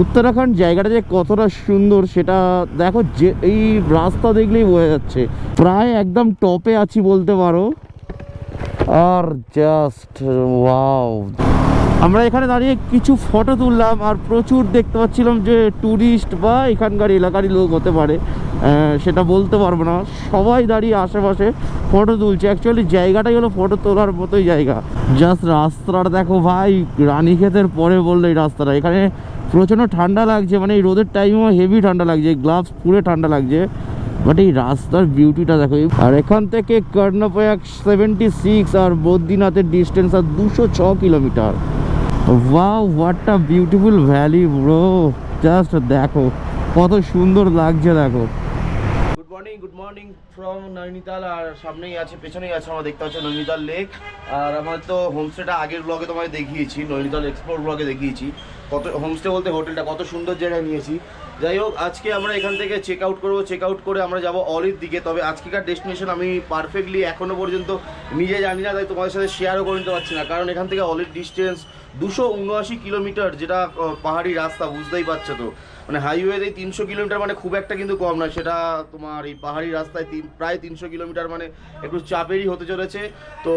উত্তরাখণ্ড জায়গাটা যে কতটা সুন্দর সেটা দেখো, যে এই রাস্তা দেখলেই বোঝা যাচ্ছে। প্রায় একদম টপে আছি বলতে পারো। আর জাস্ট ওয়াও আমরা এখানে দাঁড়িয়ে কিছু ফটো তুললাম আর প্রচুর দেখতে পাচ্ছিলাম যে ট্যুরিস্ট বা এখানকার এলাকারই লোক হতে পারে। সেটা বলতে পারব না। সবাই দাঁড়িয়ে আশেপাশে ফটো তুলছে। অ্যাকচুয়ালি জায়গাটাই হলো ফটো তোলার মতোই জায়গা। জাস্ট রাস্তাটা দেখো ভাই, রানীক্ষেতের পরে বলল এই রাস্তাটা। এখানে প্রচণ্ড ঠান্ডা লাগছে মানে এই রোদের টাইমেও হেভি ঠান্ডা লাগছে গ্লাভস পুরে ঠান্ডা লাগছে বাট এই রাস্তার বিউটিটা দেখো। আর এখান থেকে কর্ণপ্রয়াগ সেভেন্টি সিক্স আর বদ্রীনাথের ডিস্টেন্স আর দুশো ছ kilometre. Wow what a beautiful valley bro just দেখো, কত সুন্দর লাগছে, দেখো। Morning good morning from Nainital আর সামনেই আছে, পেছনেই আছে আমরা দেখতে পাচ্ছি নৈনিতাল লেক আর আমার তো হোমস্টেটা আগের ব্লগে তোমায় দেখিয়েছি নৈনিতাল এক্সপ্লোর ব্লগে দেখিয়েছি। কত হোমস্টে বলতে হোটেলটা কত সুন্দর জায়গায় নিয়েছি। যাই হোক, আজকে আমরা এখান থেকে চেক আউট করব চেক আউট করে আমরা যাব অলির দিকে। তবে আজকেকার ডেস্টিনেশন আমি পারফেক্টলি এখনও পর্যন্ত নিজে জানি না, তাই তোমাদের সাথে শেয়ারও করে নিতে পারছি না। কারণ এখান থেকে অলির ডিস্টেন্স দুশো উনআশি কিলোমিটার, যেটা পাহাড়ি রাস্তা, বুঝতেই পারছ তো। মানে হাইওয়েতে তিনশো কিলোমিটার মানে খুব একটা কিন্তু কম নয় সেটা তোমার এই পাহাড়ি রাস্তায় তিন, প্রায় তিনশো কিলোমিটার মানে একটু চাপেরই হতে চলেছে। তো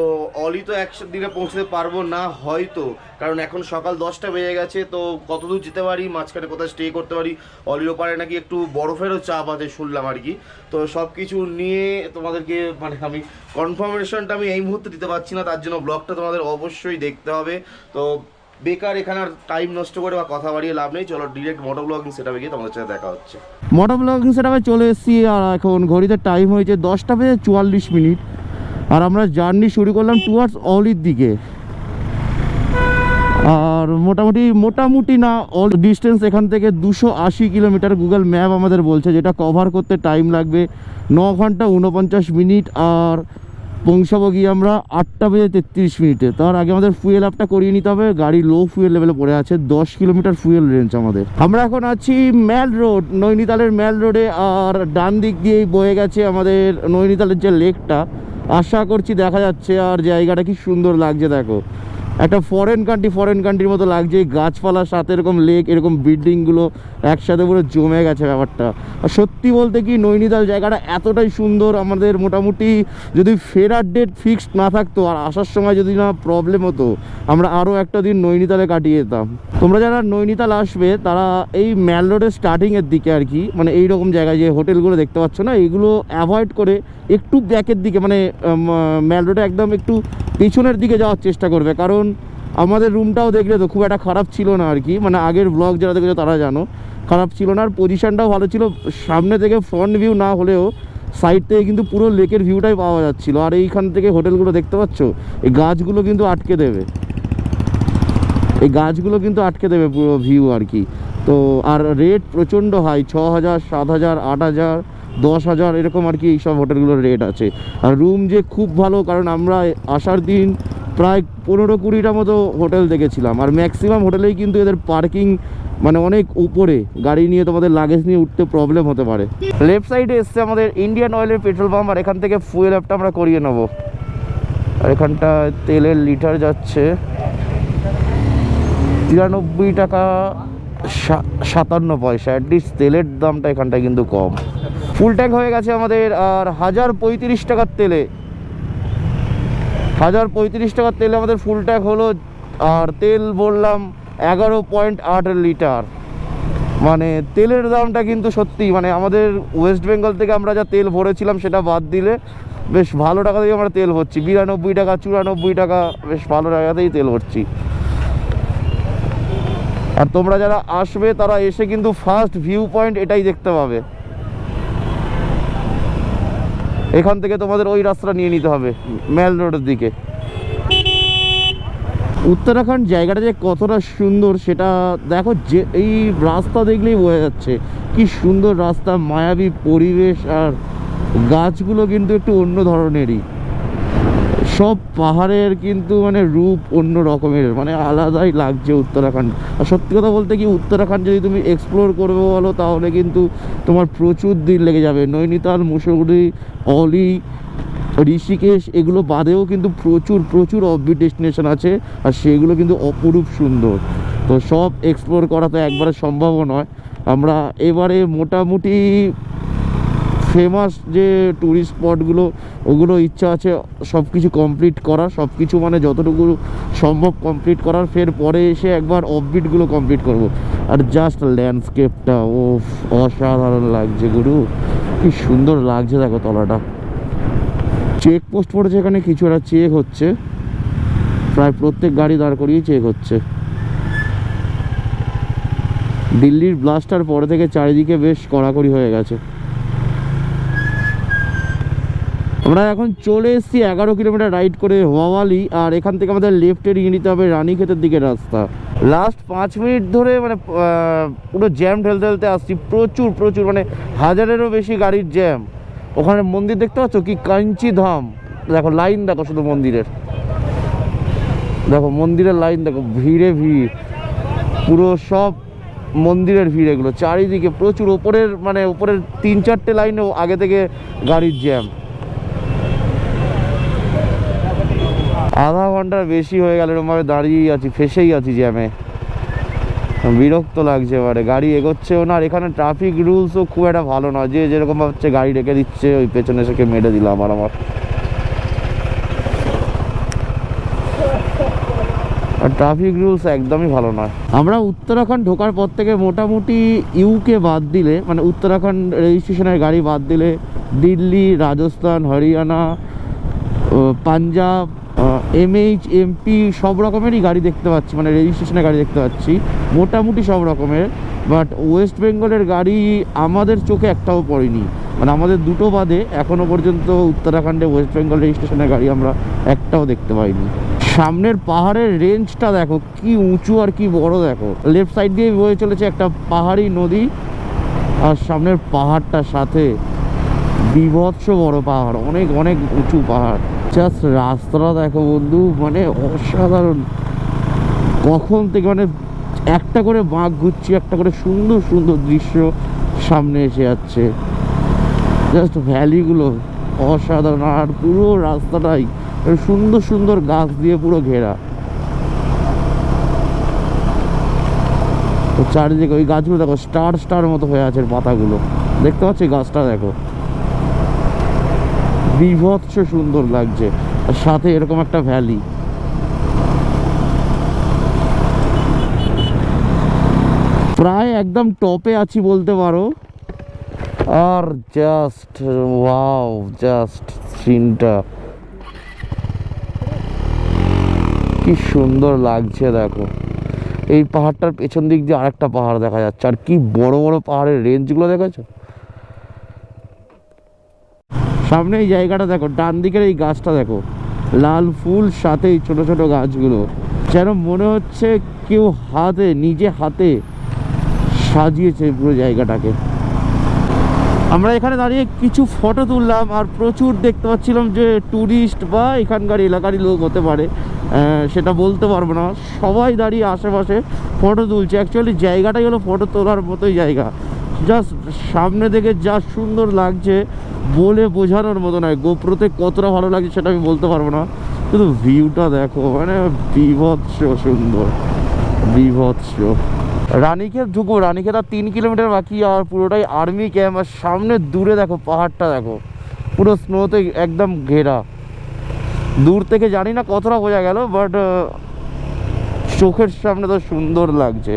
অলি তো একদিনে পৌঁছতে পারব না হয়তো, কারণ এখন সকাল দশটা বেজে গেছে, তো কতদূর যেতে পারি, মাঝখানে কোথায় স্টে করতে পারি, অলির ওপারে নাকি একটু বরফেরও চাপ আছে শুনলাম আর কি। তো সব কিছু নিয়ে তোমাদেরকে মানে আমি কনফার্মেশনটা আমি এই মুহূর্তে দিতে পারছি না, তার জন্য ব্লগটা তোমাদের অবশ্যই দেখতে হবে। তো বেকার এখানে আর টাইম নষ্ট করে বা কথা বাড়িয়ে লাভ নেই। চলো ডিরেক্ট মোটো ব্লগিং সেটা গিয়ে তোমাদের সাথে দেখা হচ্ছে। মোটর ব্লগিং সেটাপে চলে এসেছি, আর এখন ঘড়িতে টাইম হয়েছে দশটা বেজে চুয়াল্লিশ মিনিট। আর আমরা জার্নি শুরু করলাম টুয়ার্ডস অলির দিকে। আর মোটামুটি মোটামুটি না, অল ডিস্টেন্স এখান থেকে দুশো আশি কিলোমিটার গুগল ম্যাপ আমাদের বলছে, যেটা কভার করতে টাইম লাগবে ন ঘণ্টা উনপঞ্চাশ মিনিট। আর পৌঁছাবো গিয়ে আমরা আটটা বেজে তেত্রিশ মিনিটে। তার আগে আমাদের ফুয়েল আপটা করিয়ে নিতে হবে। গাড়ি লো ফুয়েল লেভেলে পড়ে আছে, দশ কিলোমিটার ফুয়েল রেঞ্জ আমাদের। আমরা এখন আছি ম্যাল রোড নৈনিতালের ম্যাল রোডে আর ডান দিক দিয়েই বয়ে গেছে আমাদের নৈনিতালের যে লেকটা আশা করছি দেখা যাচ্ছে, আর জায়গাটা কি সুন্দর লাগছে, দেখো। একটা ফরেন কান্ট্রি ফরেন কান্ট্রির মতো লাগছে। গাছপালার সাথে এরকম লেক এরকম বিল্ডিংগুলো একসাথে পুরো জমে গেছে ব্যাপারটা। আর সত্যি বলতে কি, নৈনিতাল জায়গাটা এতটাই সুন্দর, আমাদের মোটামুটি যদি ফেরার ডেট ফিক্সড না থাকতো, আর আসার সময় যদি না প্রবলেম হতো, আমরা আরও একটা দিন নৈনিতালে কাটিয়ে যেতাম। তোমরা যারা নৈনিতাল আসবে, তারা এই ম্যাল রোডের স্টার্টিংয়ের দিকে আর কি মানে এই রকম জায়গায় যে হোটেলগুলো দেখতে পাচ্ছ না, এগুলো অ্যাভয়েড করে একটু ব্যাকের দিকে মানে ম্যাল রোডে একদম একটু পিছনের দিকে যাওয়ার চেষ্টা করবে। কারণ আমাদের রুমটাও দেখলে তো খুব একটা খারাপ ছিল না আর কি। মানে আগের ব্লগ যারা দেখেছ তারা জানো, খারাপ ছিল না। আর পজিশনটাও ভালো ছিল। সামনে থেকে ফ্রন্ট ভিউ না হলেও সাইড থেকে কিন্তু পুরো লেকের ভিউটাই পাওয়া যাচ্ছিল। আর এইখান থেকে হোটেলগুলো দেখতে পাচ্ছ? এই গাছগুলো কিন্তু আটকে দেবে। এই গাছগুলো কিন্তু আটকে দেবে পুরো ভিউ আর কি। তো আর রেট প্রচণ্ড হাই ছ হাজার, সাত হাজার, আট হাজার, দশ হাজার, এরকম আর কি এইসব হোটেলগুলোর রেট আছে। আর রুম যে খুব ভালো, কারণ আমরা আসার দিন প্রায় পনেরো কুড়িটা মতো হোটেল দেখেছিলাম। আর ম্যাক্সিমাম হোটেলেই কিন্তু এদের পার্কিং মানে অনেক উপরে। গাড়ি নিয়ে তোমাদের লাগেজ নিয়ে উঠতে প্রবলেম হতে পারে। লেফট সাইডে এসছে আমাদের ইন্ডিয়ান অয়েলের পেট্রোল পাম্প আর এখান থেকে ফুয়েল অ্যাপটা আমরা করিয়ে নেব। আর এখানটা তেলের লিটার যাচ্ছে। তিরানব্বই টাকা সাতান্ন পয়সা। অ্যাটলিস্ট তেলের দামটা এখানটায় কিন্তু কম। ফুল ট্যাঙ্ক হয়ে গেছে আমাদের, আর হাজার পঁয়ত্রিশ টাকার তেলে হাজার পঁয়ত্রিশ টাকার তেলে আমাদের ফুল ট্যাক হলো, আর তেল বললাম এগারো পয়েন্ট আট লিটার। মানে তেলের দামটা কিন্তু সত্যি মানে আমাদের ওয়েস্ট বেঙ্গল থেকে আমরা যা তেল ভরেছিলাম সেটা বাদ দিলে বেশ ভালো টাকা দিয়ে আমরা তেল ভরছি। বিরানব্বই টাকা, চুরানব্বই টাকা, বেশ ভালো টাকাতেই তেল ভরছি। আর তোমরা যারা আসবে, তারা এসে কিন্তু ফার্স্ট ভিউ পয়েন্ট এটাই দেখতে পাবে। এখান থেকে তোমাদের ওই রাস্তাটা নিয়ে নিতে হবে, মেল রোডের দিকে। উত্তরাখণ্ড জায়গাটা যে কতটা সুন্দর সেটা দেখো, যে এই রাস্তা দেখলেই বোঝা যাচ্ছে। কি সুন্দর রাস্তা, মায়াবী পরিবেশ আর গাছগুলো কিন্তু একটু অন্য ধরনেরই। সব পাহাড়ের কিন্তু মানে রূপ অন্য রকমের মানে আলাদাই লাগছে উত্তরাখণ্ড। আর সত্যি কথা বলতে কি, উত্তরাখণ্ড যদি তুমি এক্সপ্লোর করবে বলো, তাহলে কিন্তু তোমার প্রচুর দিন লেগে যাবে। নৈনিতাল, মুসৌরি, অলি, ঋষিকেশ, এগুলো বাদেও কিন্তু প্রচুর প্রচুর অফবিট ডেস্টিনেশন আছে, আর সেগুলো কিন্তু অপরূপ সুন্দর। তো সব এক্সপ্লোর করা তো একবারে সম্ভবও নয়। আমরা এবারে মোটামুটি ফেমাস যে ট্যুরিস্ট স্পটগুলো ওগুলো ইচ্ছা আছে সব কিছু কমপ্লিট করা সব কিছু মানে যতটুকু সম্ভব কমপ্লিট করার, ফের পরে এসে একবার অফবিটগুলো কমপ্লিট করব। আর জাস্ট ল্যান্ডস্কেপটা ও অসাধারণ লাগছে গুরু। কি সুন্দর লাগছে দেখো তলাটা। চেক পোস্ট পড়েছে এখানে, কিছু একটা চেক হচ্ছে। প্রায় প্রত্যেক গাড়ি দাঁড় করিয়ে চেক হচ্ছে। দিল্লির ব্লাস্টার পরে থেকে চারিদিকে বেশ কড়াকড়ি হয়ে গেছে। আমরা এখন চলে এসেছি এগারো কিলোমিটার রাইড করে হওয়ালি আর এখান থেকে আমাদের লেফটে নিয়ে নিতে হবে রানীক্ষেতের দিকে রাস্তা। লাস্ট পাঁচ মিনিট ধরে মানে পুরো জ্যাম ঠেলতে ঠেলতে আসছি। প্রচুর প্রচুর মানে হাজারেরও বেশি গাড়ির জ্যাম ওখানে মন্দির দেখতে পাচ্ছ কি কাঞ্চি ধাম? দেখো লাইন দেখো শুধু মন্দিরের। দেখো, মন্দিরের লাইন দেখো, ভিড়ে ভিড়। পুরো সব মন্দিরের ভিড় এগুলো। চারিদিকে প্রচুর, ওপরের মানে ওপরের তিন চারটে লাইনে আগে থেকে গাড়ির জ্যাম আধা ঘণ্টার বেশি হয়ে গেল এরকমভাবে দাঁড়িয়েই আছি, ফেসেই আছি জ্যামে। বিরক্ত লাগছে এবারে, গাড়ি এগোচ্ছেও না, আর এখানে ট্রাফিক রুলসও খুব একটা ভালো নয়, যে যেরকম হচ্ছে গাড়ি রেখে দিচ্ছে, ওই পেছনে সেকে মেরে দিলাম আর আমার। আর ট্রাফিক রুলস একদমই ভালো নয়। আমরা উত্তরাখণ্ড ঢোকার পর থেকে মোটামুটি ইউকে বাদ দিলে মানে উত্তরাখণ্ড রেজিস্ট্রেশনের গাড়ি বাদ দিলে, দিল্লি, রাজস্থান, হরিয়ানা পাঞ্জাব এমএইচ এমপি সব রকমেরই গাড়ি দেখতে পাচ্ছি মানে রেজিস্ট্রেশনের গাড়ি দেখতে পাচ্ছি। মোটামুটি সব রকমের বাট ওয়েস্ট বেঙ্গলের গাড়ি আমাদের চোখে একটাও পড়েনি। মানে আমাদের দুটো বাদে এখনও পর্যন্ত উত্তরাখণ্ডে ওয়েস্ট বেঙ্গল রেজিস্ট্রেশনের গাড়ি আমরা একটাও দেখতে পাইনি। সামনের পাহাড়ের রেঞ্জটা দেখো, কি উঁচু আর কি বড় দেখো। লেফট সাইড দিয়ে বয়ে চলেছে একটা পাহাড়ি নদী, আর সামনের পাহাড়টার সাথে বিভৎস বড় পাহাড়, অনেক অনেক উঁচু পাহাড়। জাস্ট রাস্তাটা দেখো বন্ধু মানে অসাধারণ। কখন থেকে মানে একটা করে বাঁক ঘুরছি, একটা করে সুন্দর সুন্দর দৃশ্য সামনে এসে যাচ্ছে। জাস্ট ভ্যালিগুলো অসাধারণ, আর পুরো রাস্তাটাই সুন্দর সুন্দর গাছ দিয়ে পুরো ঘেরা। চারিদিকে ওই গাছগুলো দেখো, স্টার স্টার মতো হয়ে আছে পাতাগুলো। দেখতে পাচ্ছি গাছটা দেখো? বিভৎস সুন্দর লাগছে। আর সাথে এরকম একটা ভ্যালি প্রায় একদম টপে আছি বলতে পারো। আর জাস্ট ওয়াও জাস্ট সিনটা কি সুন্দর লাগছে, দেখো। এই পাহাড়টার পেছন দিক দিয়ে আরেকটা পাহাড় দেখা যাচ্ছে। আর কি বড় বড় পাহাড়ের রেঞ্জগুলো দেখেছ? সামনে এই জায়গাটা দেখো, ডান দিকের এই গাছটা দেখো। লাল ফুল, সাথে এই ছোটো ছোট গাছগুলো। যেন মনে হচ্ছে কেউ হাতে, নিজে হাতে সাজিয়েছে পুরো জায়গাটাকে। আমরা এখানে দাঁড়িয়ে কিছু ফটো তুললাম আর প্রচুর দেখতে পাচ্ছিলাম যে ট্যুরিস্ট বা এখানকার এলাকারই লোক হতে পারে। সেটা বলতে পারব না। সবাই দাঁড়িয়ে আশেপাশে ফটো তুলছে। অ্যাকচুয়ালি জায়গাটাই হলো ফটো তোলার মতোই জায়গা। জাস্ট সামনে থেকে যা সুন্দর লাগছে বলে বোঝানোর মতো নয়। গোপ্রোতে কতটা ভালো লাগছে সেটা আমি বলতে পারব না। শুধু ভিউটা দেখো মানে বিভৎস সুন্দর, বিভৎস। রানীক্ষেত ঢুকবো, রানীক্ষেত আর তিন কিলোমিটার বাকি আর পুরোটাই আর্মি ক্যাম্প আর সামনে দূরে দেখো, পাহাড়টা দেখো। পুরো স্নোতে একদম ঘেরা। দূর থেকে জানি না কতটা বোঝা গেল বাট চোখের সামনে তো সুন্দর লাগছে।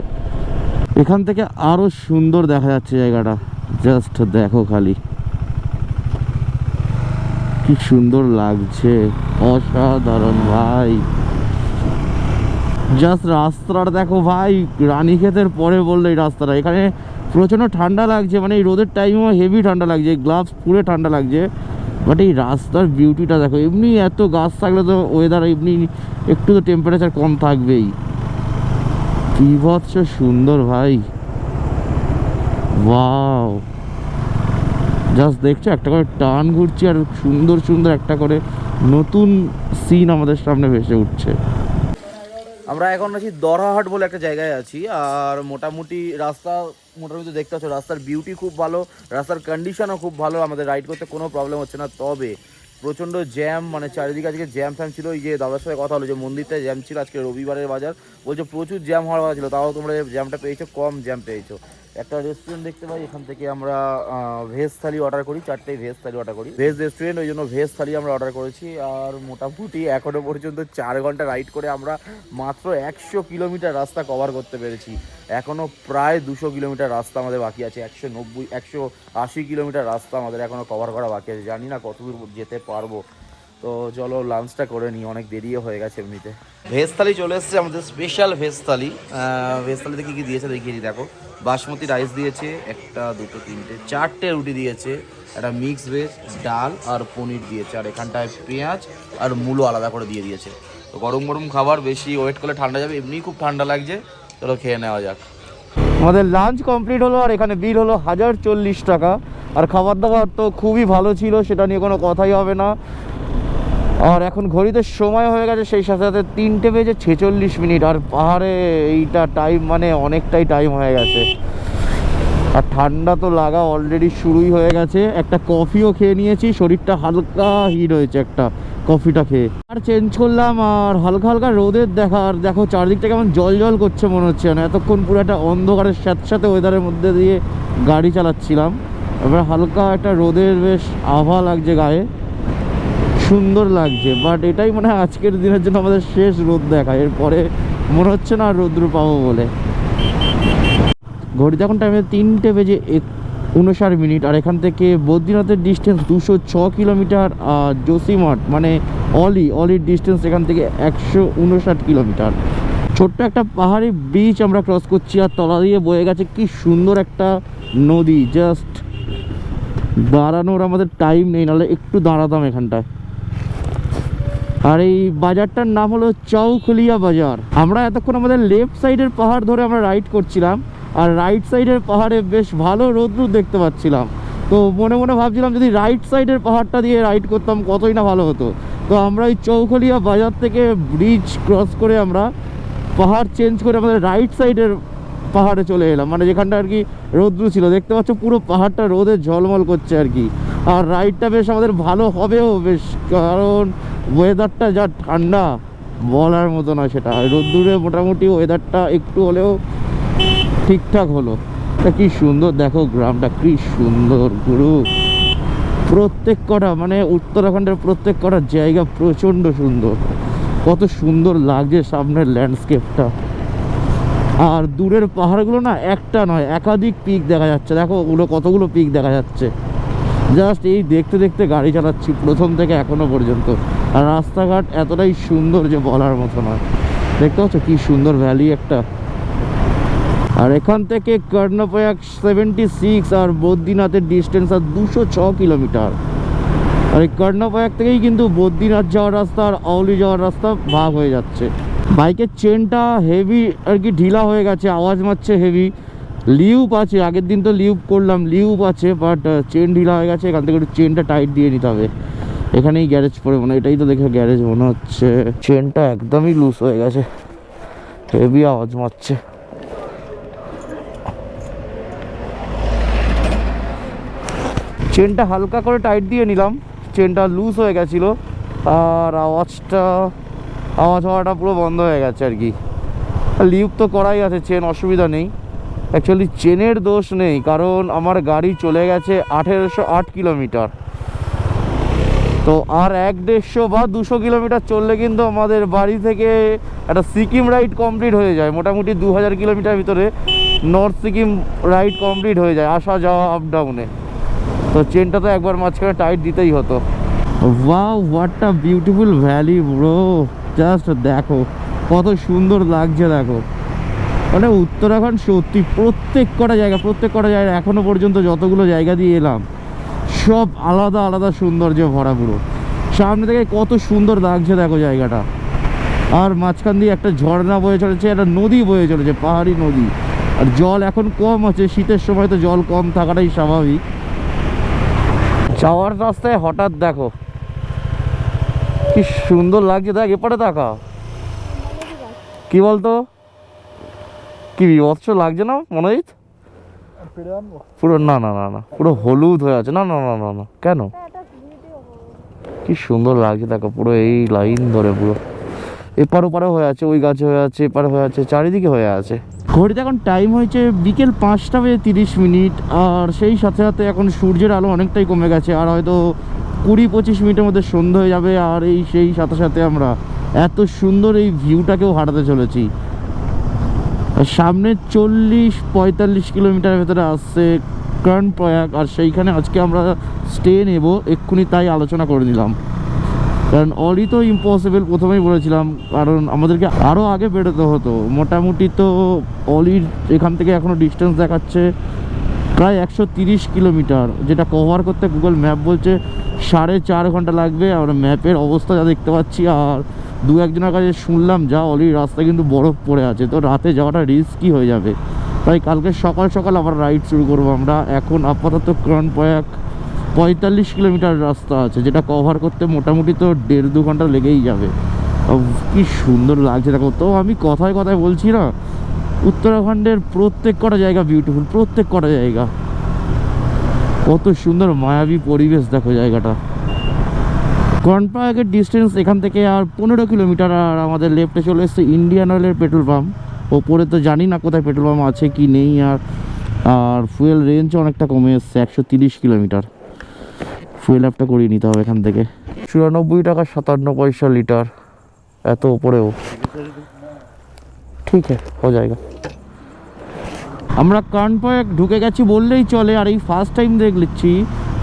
এখান থেকে আরও সুন্দর দেখা যাচ্ছে জায়গাটা। জাস্ট দেখো খালি। কি সুন্দর লাগছে। অসাধারণ ভাই। জাস্ট রাস্তাটা দেখো ভাই, রানীক্ষেতের পরে বলল এই রাস্তাটা। এখানে প্রচণ্ড ঠান্ডা লাগছে মানে এই রোদের টাইমেও হেভি ঠান্ডা লাগছে গ্লাভস পুরে ঠান্ডা লাগছে। বাট এই রাস্তার বিউটিটা দেখো, এমনি এত গাছ থাকলে তো ওয়েদার এমনি একটু তো টেম্পারেচার কম থাকবেই। বিভৎস সুন্দর ভাই। ওয়াও জাস্ট দেখছ, একটা করে টান ঘুরছি আর সুন্দর সুন্দর একটা করে নতুন সিন আমাদের সামনে ভেসে উঠছে। আমরা এখন আছি দরহাট বলে একটা জায়গায় আছি, আর মোটামুটি রাস্তা, মোটামুটি দেখতে পাচ্ছ, রাস্তার বিউটি খুব ভালো, রাস্তার কন্ডিশনও খুব ভালো, আমাদের রাইড করতে কোনো প্রবলেম হচ্ছে না। তবে প্রচণ্ড জ্যাম মানে চারিদিকে আজকে জ্যাম ফ্যাম ছিল ওই যে দাদার সাথে কথা হলো, যে মন্দিরটায় জ্যাম ছিল আজকে রবিবারের বাজার, বলছে প্রচুর জ্যাম হওয়ার কথা ছিল, তাও তোমরা জ্যামটা পেয়েছ, কম জ্যাম পেয়েছ। একটা রেস্টুরেন্ট দেখতে পাই, এখান থেকে আমরা ভেজ থালি অর্ডার করি চারটে ভেজ থালি অর্ডার করি। ভেজ রেস্টুরেন্ট ওই জন্য ভেজ থালি আমরা অর্ডার করেছি, আর মোটামুটি এখনও পর্যন্ত চার ঘণ্টা রাইড করে আমরা মাত্র একশো কিলোমিটার রাস্তা কভার করতে পেরেছি। এখনও প্রায় দুশো কিলোমিটার রাস্তা আমাদের বাকি আছে, একশো নব্বই, একশো আশি কিলোমিটার রাস্তা আমাদের এখনও কভার করা বাকি আছে। জানি না কতদূর যেতে পারব। তো চলো লাঞ্চটা করে নিই অনেক দেরিও হয়ে গেছে এমনিতে। ভেজ থালি চলে এসেছে আমাদের স্পেশাল ভেজ থালি ভেজ থালিতে কী কী দিয়েছে দেখিয়ে দিই দেখো। বাসমতি রাইস দিয়েছে একটা দুটো তিনটে চারটে রুটি দিয়েছে একটা মিক্স ভেজ ডাল আর পনির দিয়েছে আর এখানটায় পেঁয়াজ আর মূলো আলাদা করে দিয়ে দিয়েছে। তো গরম গরম খাবার বেশি ওয়েট করলে ঠান্ডা যাবে এমনিই খুব ঠান্ডা লাগছে চলো খেয়ে নেওয়া যাক। আমাদের লাঞ্চ কমপ্লিট হলো আর এখানে বিল হলো হাজার চল্লিশ টাকা। আর খাবার দাবার তো খুবই ভালো ছিল সেটা নিয়ে কোনো কথাই হবে না। আর এখন ঘড়িতে সময় হয়ে গেছে, সেই সাথে সাথে তিনটে বেজে ছেচল্লিশ মিনিট। আর পাহাড়ে এইটা টাইম মানে অনেকটাই টাইম হয়ে গেছে। আর ঠান্ডা তো লাগা অলরেডি শুরুই হয়ে গেছে। একটা কফিও খেয়ে নিয়েছি, শরীরটা হালকা হিট হয়েছে একটা কফিটা খেয়ে। আর চেঞ্জ করলাম, আর হালকা হালকা রোদের দেখা, আর দেখো চারদিকটা কেমন জল জল করছে মনে হচ্ছে না এতক্ষণ পুরো একটা অন্ধকারের সাথে সাথে ওয়েদারের মধ্যে দিয়ে গাড়ি চালাচ্ছিলাম। এবার হালকা একটা রোদের বেশ আভা লাগছে গায়ে। সুন্দর লাগছে বাট এটাই মনে আজকের দিনের জন্য আমাদের শেষ রোদ দেখা। এরপরে মনে হচ্ছে না আর রৌদ্র পাবো বলে। ঘড়িতে এখন টাইমে তিনটে বেজে উনষাট মিনিট, আর এখান থেকে বদ্রীনাথের ডিস্টেন্স দুশো ছ কিলোমিটার আর জোসিমঠ মানে অলি, অলির ডিস্টেন্স এখান থেকে একশো উনষাট কিলোমিটার ছোট্ট একটা পাহাড়ি ব্রিজ আমরা ক্রস করছি, আর তলা দিয়ে বয়ে গেছে কি সুন্দর একটা নদী। জাস্ট দাঁড়ানোর আমাদের টাইম নেই, নাহলে একটু দাঁড়াতাম এখানটায়। আর এই বাজারটার নাম হলো চৌখলিয়া বাজার। আমরা এতক্ষণ আমাদের লেফট সাইডের পাহাড় ধরে আমরা রাইড করছিলাম, আর রাইট সাইডের পাহাড়ে বেশ ভালো রোদ্রু দেখতে পাচ্ছিলাম। তো মনে মনে ভাবছিলাম যদি রাইট সাইডের পাহাড়টা দিয়ে রাইড করতাম কতই না ভালো হতো। তো আমরা এই চৌখলিয়া বাজার থেকে ব্রিজ ক্রস করে আমরা পাহাড় চেঞ্জ করে আমাদের রাইট সাইডের পাহাড়ে চলে এলাম। মানে যেখানটা আর কি রৌদ্র ছিল। দেখতে পাচ্ছ পুরো পাহাড়টা রোদে ঝলমল করছে আর কি। আর রাইডটা বেশ আমাদের ভালো হবেও বেশ, কারণ ওয়েদারটা যা ঠান্ডা, বলার মতো না সেটা। রোদ্দুরে মোটামুটি ওয়েদারটা একটু হলেও ঠিকঠাক হলো। তা কি সুন্দর, দেখো গ্রামটা কি সুন্দর গুরু। প্রত্যেক কটা মানে উত্তরাখণ্ডের প্রত্যেক কটা জায়গা প্রচণ্ড সুন্দর। কত সুন্দর লাগছে সামনের ল্যান্ডস্কেপটা আর দূরের পাহাড়গুলো না একটা নয়, একাধিক পিক দেখা যাচ্ছে। দেখো, ওগুলো কতগুলো পিক দেখা যাচ্ছে। জাস্ট এই দেখতে দেখতে গাড়ি চালাচ্ছি প্রথম থেকে এখনও পর্যন্ত। আর রাস্তাঘাট এতটাই সুন্দর যে বলার মতো নয়। দেখতে পাচ্ছ কি সুন্দর ভ্যালি একটা। আর এখান থেকে কর্ণপ্রয়াগ সেভেন্টি সিক্স আর বদ্রীনাথের ডিস্টেন্স আর দুশো ছ কিলোমিটার আর এই কর্ণপ্রয়াগ থেকেই কিন্তু বদ্রীনাথ যাওয়ার রাস্তা আর আউলি যাওয়ার রাস্তা ভাগ হয়ে যাচ্ছে। বাইকের চেনটা হেভি আর কি ঢিলা হয়ে গেছে, আওয়াজ মারছে হেভি লিউপ আছে, আগের দিন তো লিউপ করলাম, লিউপ আছে বাট চেন ঢিলা হয়ে গেছে, এখান থেকে একটু চেনটা টাইট দিয়ে নিতে হবে। এখানেই গ্যারেজ পড়ে মনে এটাই তো দেখে গ্যারেজ মনে হচ্ছে। চেনটা একদমই লুজ হয়ে গেছে হেভি আওয়াজ মারছে। চেনটা হালকা করে টাইট দিয়ে নিলাম চেনটা লুজ হয়ে গেছিল, আর আওয়াজটা, আওয়াজ হওয়াটা পুরো বন্ধ হয়ে গেছে আর কি। লিউপ তো করাই আছে চেন অসুবিধা নেই। অ্যাকচুয়ালি চেনের দোষ নেই, কারণ আমার গাড়ি চলে গেছে আঠেরোশো আট কিলোমিটার। তো আর এক দেড়শো বা দুশো কিলোমিটার চললে কিন্তু আমাদের বাড়ি থেকে একটা সিকিম রাইড কমপ্লিট হয়ে যায়, মোটামুটি দু হাজার কিলোমিটার ভিতরে নর্থ সিকিম রাইড কমপ্লিট হয়ে যায়, আসা যাওয়া আপ ডাউনে তো চেনটা তো একবার মাঝখানে টাইট দিতেই হতো। Wow what a beautiful valley bro just দেখো, কত সুন্দর লাগছে, দেখো। মানে উত্তরাখণ্ড সত্যি প্রত্যেক কটা জায়গা, প্রত্যেক কটা জায়গা এখনও পর্যন্ত যতগুলো জায়গা দিয়ে এলাম, সব আলাদা আলাদা সৌন্দর্য ভরা পুরো। সামনে থেকে কত সুন্দর লাগছে দেখো জায়গাটা। আর মাঝখান দিয়ে একটা ঝর্ণা বয়ে চলেছে, একটা নদী বয়ে চলেছে, পাহাড়ি নদী। আর জল এখন কম আছে, শীতের সময় তো জল কম থাকাটাই স্বাভাবিক। যাওয়ার রাস্তায় হঠাৎ দেখো, কি সুন্দর লাগছে দেখ এপারে তাকা কি বলতো? কি বিভৎস লাগছে না মনোজিৎ? পুরো না না না না পুরো হলুদ হয়ে আছে। না না না না না কেন? কি সুন্দর লাগছে দেখো পুরো এই লাইন ধরে পুরো। এপার ওপারে হয়ে আছে ওই গাছে হয়ে আছে এপারে হয়ে আছে চারিদিকে হয়ে আছে। ঘড়িতে এখন টাইম হয়েছে বিকেল পাঁচটা বেজে তিরিশ মিনিট আর সেই সাথে সাথে এখন সূর্যের আলো অনেকটাই কমে গেছে আর হয়তো কুড়ি পঁচিশ মিনিটের মধ্যে সন্ধ্যা হয়ে যাবে আর এই সেই সাথে সাথে আমরা এত সুন্দর এই ভিউটাকেও হারাতে চলেছি। সামনে চল্লিশ পঁয়তাল্লিশ কিলোমিটার ভেতরে আসছে কর্ণ প্রয়াগ, আর সেইখানে আজকে আমরা স্টে নেব। এক্ষুনি তাই আলোচনা করে দিলাম কারণ অলি তো ইম্পসিবল প্রথমেই বলেছিলাম, কারণ আমাদেরকে আরও আগে বেরোতে হতো। মোটামুটি তো অলির এখান থেকে এখনও ডিস্টেন্স দেখাচ্ছে প্রায় একশো তিরিশ কিলোমিটার, যেটা কভার করতে গুগল ম্যাপ বলছে সাড়ে চার ঘণ্টা লাগবে। আর ম্যাপের অবস্থা যা দেখতে পাচ্ছি আর দু একজনের কাছে শুনলাম, যা অলির রাস্তা কিন্তু বরফ পড়ে আছে, তো রাতে যাওয়াটা রিস্কি হয়ে যাবে। তাই কালকে সকাল সকাল আবার রাইড শুরু করব আমরা। এখন আপাতত কর্ণপ্রয়াগ পঁয়তাল্লিশ কিলোমিটার রাস্তা আছে, যেটা কভার করতে মোটামুটি তো দেড় দু ঘণ্টা লেগেই যাবে। কি সুন্দর লাগছে, দেখো তো, আমি কথায় কথায় বলছি না, উত্তরাখণ্ডের প্রত্যেক কটা জায়গা বিউটিফুল প্রত্যেক কটা জায়গা। কত সুন্দর মায়াবী পরিবেশ, দেখো জায়গাটা। কর্ণপ্রয়াগের ডিস্টেন্স এখান থেকে আর পনেরো কিলোমিটার আর আমাদের লেফটে চলে এসছে ইন্ডিয়ান অয়েলের পেট্রোল পাম্প ওপরে তো জানি না কোথায় পেট্রোল পাম্প আছে কি নেই আর আর ফুয়েল রেঞ্জ অনেকটা কমে এসছে, একশো তিরিশ কিলোমিটার ফুয়েল অ্যাপটা করিয়ে নিতে হবে এখান থেকে। চুরানব্বই টাকা সাতান্ন পয়সা লিটার এত ওপরেও। ঠিক আছে হো জায়গা। আমরা কানপয়েক ঢুকে গেছি বললেই চলে, আর এই ফার্স্ট টাইম দেখছি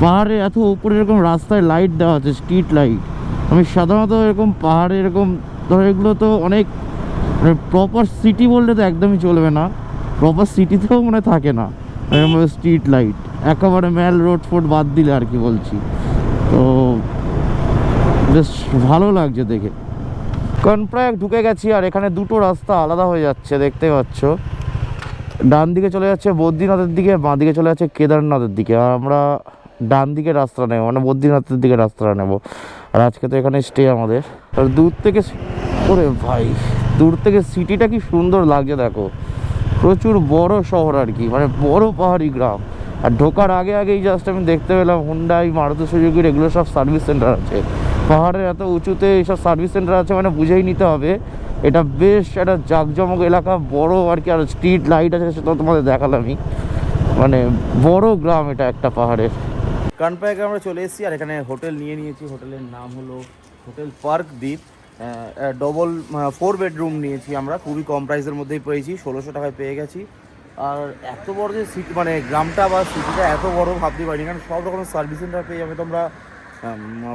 পাহাড়ে এত উপরে এরকম রাস্তায় লাইট দেওয়া আছে স্ট্রিট লাইট আমি সাধারণত এরকম পাহাড়ে এরকম, ধরো এগুলো তো অনেক মানে প্রপার সিটি বললে তো একদমই চলবে না। প্রপার সিটিতেও মনে থাকে না। এরকম স্ট্রিট লাইট একেবারে ম্যাল রোড ফোড বাদ দিলে আর কি বলছি। তো বেশ ভালো লাগছে দেখে। কারণ প্রায় ঢুকে গেছি আর এখানে দুটো রাস্তা আলাদা হয়ে যাচ্ছে, দেখতে পাচ্ছ। ডান দিকে চলে যাচ্ছে বদ্রীনাথের দিকে বাঁ দিকে চলে যাচ্ছে কেদারনাথের দিকে। আর আমরা ডান দিকে রাস্তা নেব মানে বদ্রীনাথের দিকে রাস্তাটা নেব। আর আজকে তো এখানে স্টে আমাদের। আর দূর থেকে ওরে ভাই, দূর থেকে সিটিটা কি সুন্দর লাগছে দেখো। প্রচুর বড় শহর আর কি মানে বড় পাহাড়ি গ্রাম। আর ঢোকার আগে আগেই জাস্ট আমি দেখতে পেলাম হুন্ডাই মারুতি সুজুকির এগুলো সব সার্ভিস সেন্টার আছে। পাহাড়ের এত উঁচুতে এইসব সার্ভিস সেন্টার আছে মানে বুঝেই নিতে হবে। এটা বেশ একটা জাঁকজমক এলাকা, বড় আর কি, আর স্ট্রিট লাইট আছে সেটা তোমাদের দেখালামই। মানে বড় গ্রাম এটা একটা পাহাড়ের। কানপায়াকে আমরা চলে এসেছি আর এখানে হোটেল নিয়ে নিয়েছি। হোটেলের নাম হলো hotel park Dweep. Double four bedroom নিয়েছি আমরা। খুবই কম প্রাইসের মধ্যেই পেয়েছি, ষোলোশো টাকায় পেয়ে গেছি। আর এত বড় যে সিটি মানে গ্রামটা বা সিটিটা এত বড় ভাবতে পারিনি, কারণ সব রকমের সার্ভিস সেন্টার পেয়ে যাবে তোমরা।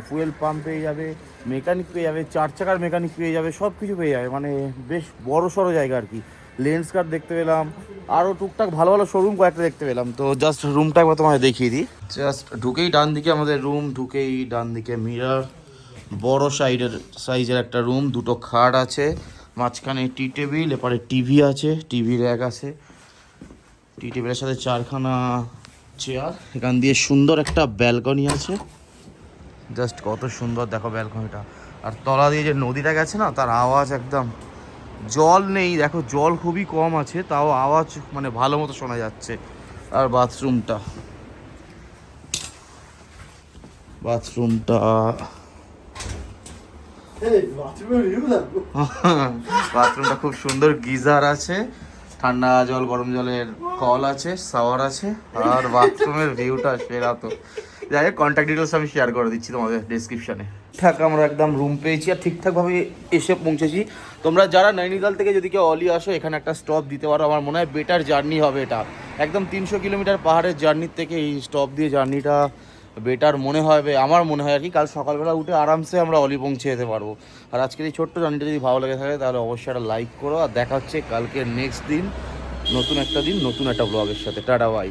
ফুয়েল পাম্প পেয়ে যাবে মেকানিক পেয়ে যাবে, চার চাকার মেকানিক পেয়ে যাবে সব কিছু পেয়ে যাবে। মানে বেশ বড় সড়ো জায়গা আর কি। লেন্স কার্ড দেখতে পেলাম আরও টুকটাক ভালো ভালো শোরুম কয়েকটা দেখতে পেলাম। তো জাস্ট রুমটা একবার তোমায় দেখিয়ে দিই। জাস্ট ঢুকেই ডান দিকে আমাদের রুম ঢুকেই ডান দিকে মিরার বড় সাইডের সাইজের একটা রুম দুটো খাট আছে, মাঝখানে টি টেবিল এপারে টিভি আছে টিভি র্যাক আছে। টি টেবিলের সাথে চারখানা চেয়ার এখান দিয়ে সুন্দর একটা ব্যালকনি আছে। জাস্ট কত সুন্দর, দেখো ব্যালকনিটা আর তলা দিয়ে যে নদীটা গেছে না, তার আওয়াজ একদম জল নেই দেখো জল খুবই কম আছে তাও আওয়াজ মানে ভালো মতো শোনা যাচ্ছে। আর বাথরুমটা। বাথরুমটা। বাথরুমটা খুব সুন্দর গিজার আছে ঠান্ডা জল গরম জলের কল আছে শাওয়ার আছে আর বাথরুমের ভিউটা সেরা তো। যাই হোক কন্ট্যাক্ট ডিটেলস আমি শেয়ার করে দিচ্ছি তোমাদের ডিসক্রিপশনে ঠিকঠাক আমরা একদম রুম পেয়েছি আর ঠিকঠাকভাবে এসে পৌঁছেছি। তোমরা যারা নৈনিতাল থেকে যদি কেউ অলি আসো, এখানে একটা স্টপ দিতে পারো। আমার মনে হয় বেটার জার্নি হবে এটা। একদম তিনশো কিলোমিটার পাহাড়ের জার্নির থেকে এই স্টপ দিয়ে জার্নিটা বেটার মনে হবে, আমার মনে হয় আর কি। কাল সকালবেলা উঠে আরামসে আমরা অলি পৌঁছে যেতে পারব। আর আজকের এই ছোট্ট জার্নিটা যদি ভালো লেগে থাকে, তাহলে অবশ্যই একটা লাইক করো। আর দেখা হচ্ছে কালকে নেক্সট দিন, নতুন একটা দিন, নতুন একটা ব্লগের সাথে। Tata bye